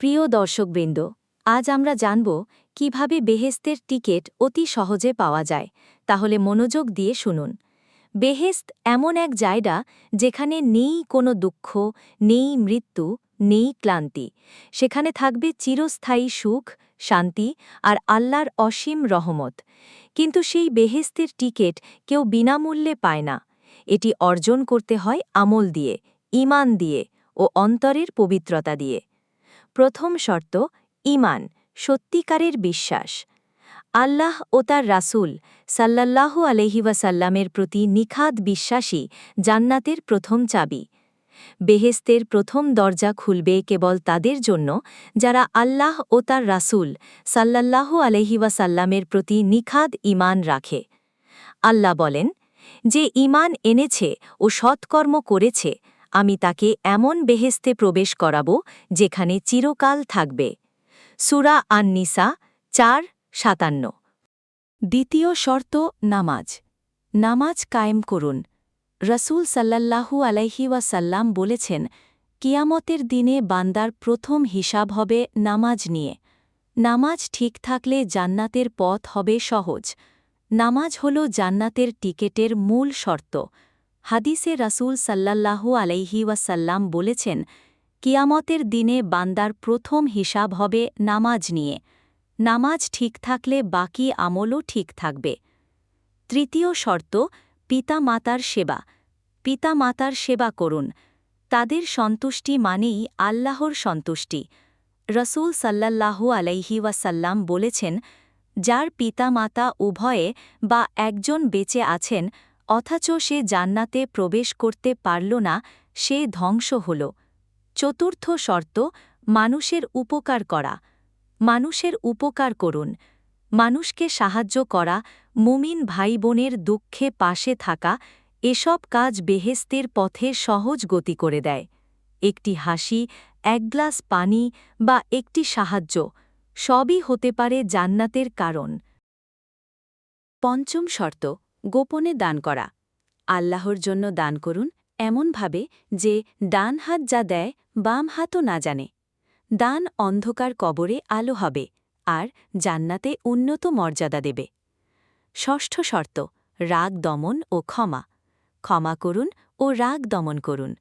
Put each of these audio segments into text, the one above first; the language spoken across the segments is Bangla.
প্রিয় দর্শকবৃন্দ, আজ আমরা জানব কীভাবে বেহেস্তের টিকিট অতি সহজে পাওয়া যায়, তাহলে মনোযোগ দিয়ে শুনুন। বেহেস্ত এমন এক জায়গা যেখানে নেই কোনো দুঃখ, নেই মৃত্যু, নেই ক্লান্তি। সেখানে থাকবে চিরস্থায়ী সুখ, শান্তি আর আল্লাহর অসীম রহমত। কিন্তু সেই বেহেস্তের টিকিট কেউ বিনামূল্যে পায় না। এটি অর্জন করতে হয় আমল দিয়ে ইমান দিয়ে ও অন্তরের পবিত্রতা দিয়ে। প্রথম শর্ত ইমান সত্যিকারের বিশ্বাস। আল্লাহ ও তার রাসূল সাল্লাল্লাহু আলহিওয়াসাল্লামের প্রতি নিখাদ বিশ্বাসী জান্নাতের প্রথম চাবি। বেহেস্তের প্রথম দরজা খুলবে কেবল তাদের জন্য, যারা আল্লাহ ও তার রাসূল সাল্লাল্লাহু আলহিওয়াসাল্লামের প্রতি নিখাদ ইমান রাখে। আল্লাহ বলেন, যে ইমান এনেছে ও সৎকর্ম করেছে আমি তাকে এমন বেহেস্তে প্রবেশ করাব, যেখানে চিরকাল থাকবে। সুরা আননিসা, চার, সাতান্ন। দ্বিতীয় শর্ত, নামাজ। নামাজ কায়েম করুন। রসুল সাল্লাল্লাহু আলাইহি ওয়াসাল্লাম বলেছেন, কিয়ামতের দিনে বান্দার প্রথম হিসাব হবে নামাজ নিয়ে। নামাজ ঠিক থাকলে জান্নাতের পথ হবে সহজ। নামাজ হল জান্নাতের টিকেটের মূল শর্ত। হাদিসে রাসূল সাল্লাল্লাহু আলাইহি ওয়াসাল্লাম বলেছেন, কিয়ামতের দিনে বান্দার প্রথম হিসাব হবে নামাজ নিয়ে। নামাজ ঠিক থাকলে বাকি আমলও ঠিক থাকবে। তৃতীয় শর্ত পিতা মাতার সেবা। পিতা মাতার সেবা করুন। তাদের সন্তুষ্টি মানেই আল্লাহর সন্তুষ্টি। রসুল সাল্লাল্লাহু আলাইহি ওয়াসাল্লাম বলেছেন, যার পিতা মাতা উভয়ে বা একজন বেঁচে আছেন অথচ সে জান্নাতে প্রবেশ করতে পারল না, সে ধ্বংস হল। চতুর্থ শর্ত, মানুষের উপকার করা। মানুষের উপকার করুন। মানুষকে সাহায্য করা, মুমিন ভাই বোনের দুঃখে পাশে থাকা, এসব কাজ বেহেস্তের পথে সহজ গতি করে দেয়। একটি হাসি, এক গ্লাস পানি বা একটি সাহায্য, সবই হতে পারে জান্নাতের কারণ। পঞ্চম শর্ত গোপনে দান করা। আল্লাহর জন্য দান করুন এমনভাবে যে ডান হাত যা দেয়, বাম হাতও না জানে। দান অন্ধকার কবরে আলো হবে আর জান্নাতে উন্নত মর্যাদা দেবে। ষষ্ঠ শর্ত, রাগ দমন ও ক্ষমা। ক্ষমা করুন ও রাগ দমন করুন।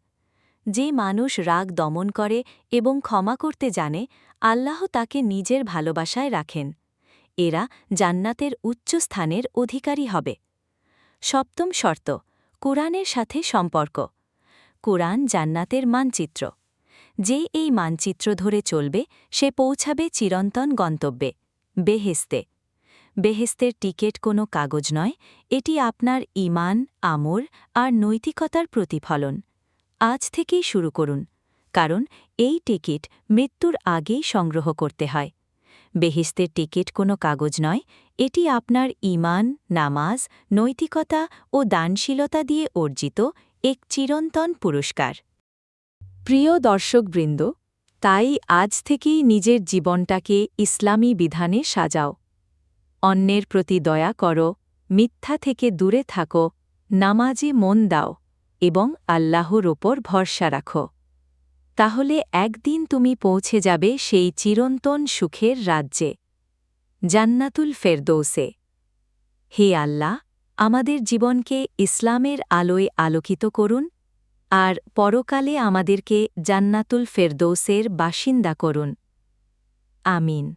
যে মানুষ রাগ দমন করে এবং ক্ষমা করতে জানে, আল্লাহ তাকে নিজের ভালোবাসায় রাখেন। এরা জান্নাতের উচ্চ স্থানের অধিকারী হবে। সপ্তম শর্ত, কোরআনের সাথে সম্পর্ক। কোরআন জান্নাতের মানচিত্র। যে এই মানচিত্র ধরে চলবে, সে পৌঁছাবে চিরন্তন গন্তব্যে বেহেস্তে বেহেস্তের টিকেট কোনো কাগজ নয়, এটি আপনার ইমান আমর আর নৈতিকতার প্রতিফলন। আজ থেকেই শুরু করুন, কারণ এই টিকিট মৃত্যুর আগেই সংগ্রহ করতে হয়। বেহেস্তের টিকিট কোনো কাগজ নয় এটি আপনার ইমান নামাজ, নৈতিকতা ও দানশীলতা দিয়ে অর্জিত এক চিরন্তন পুরস্কার। প্রিয় দর্শকবৃন্দ, তাই আজ থেকেই নিজের জীবনটাকে ইসলামী বিধানে সাজাও। অন্যের প্রতি দয়া করো, মিথ্যা থেকে দূরে থাকো, নামাজে মন দাও এবং আল্লাহর ওপর ভরসা রাখো। তাহলে একদিন তুমি পৌঁছে যাবে সেই চিরন্তন সুখের রাজ্যে। জান্নাতুল ফেরদৌসে। হে আল্লাহ, আমাদের জীবনকে ইসলামের আলোয় আলোকিত করুন আর পরকালে আমাদেরকে জান্নাতুল ফেরদৌসের বাসিন্দা করুন। আমিন।